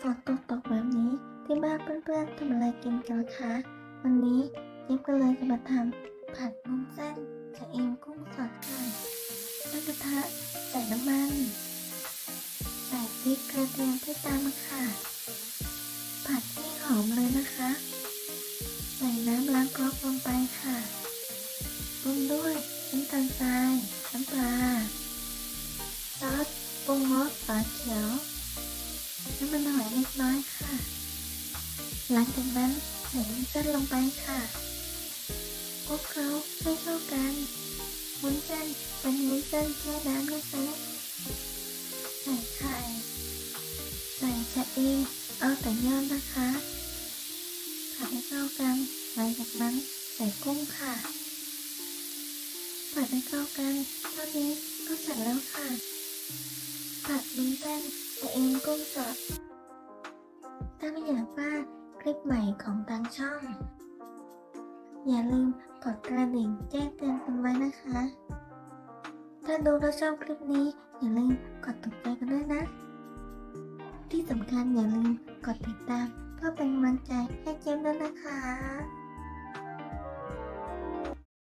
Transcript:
ฝนตกตกแบบนี้ที่บ้านเพื่อนๆทำอะไรกินกันล่ะคะ วันนี้เจ๊ก็เลยจะมาทำผัดวุ้นเส้นกระเอ็มกุ้งสดค่ะตั้งกระทะใส่น้ำมัน ใส่พริกกระเทียมที่ตามมาค่ะ ผัดให้หอมเลยนะคะ ใส่น้ำล้างก๊อกลงไปค่ะปรุงด้วยน้ำตาลทรายน้ำปลาซอสปรุงรสฝาเขียว น้ำมันหอยเล็กน้อยค่ะ หลังจากนั้นใส่วุ้นเส้นลงไปค่ะคลุกเคล้าให้เข้ากันวุ้นเส้นเป็นวุ้นเส้นแช่น้ำนะคะใส่ไข่ใส่ชะเอมเอาแต่ยอดนะคะผัดให้เข้ากันหลังจากนั้นใส่กุ้งค่ะผัดให้เข้ากัน ผัดวุ้นเส้นชะเอมกุ้งสด ถ้าไม่อยากพลาดคลิปใหม่ของทางช่อง อย่าลืมกดกระดิ่งแจ้งเตือนกันไว้นะคะ ถ้าดูแล้วชอบคลิปนี้ อย่าลืมกดถูกใจกันด้วยนะ ที่สำคัญอย่าลืมกดติดตามเพื่อเป็นกำลังใจให้เจมด้วยนะคะ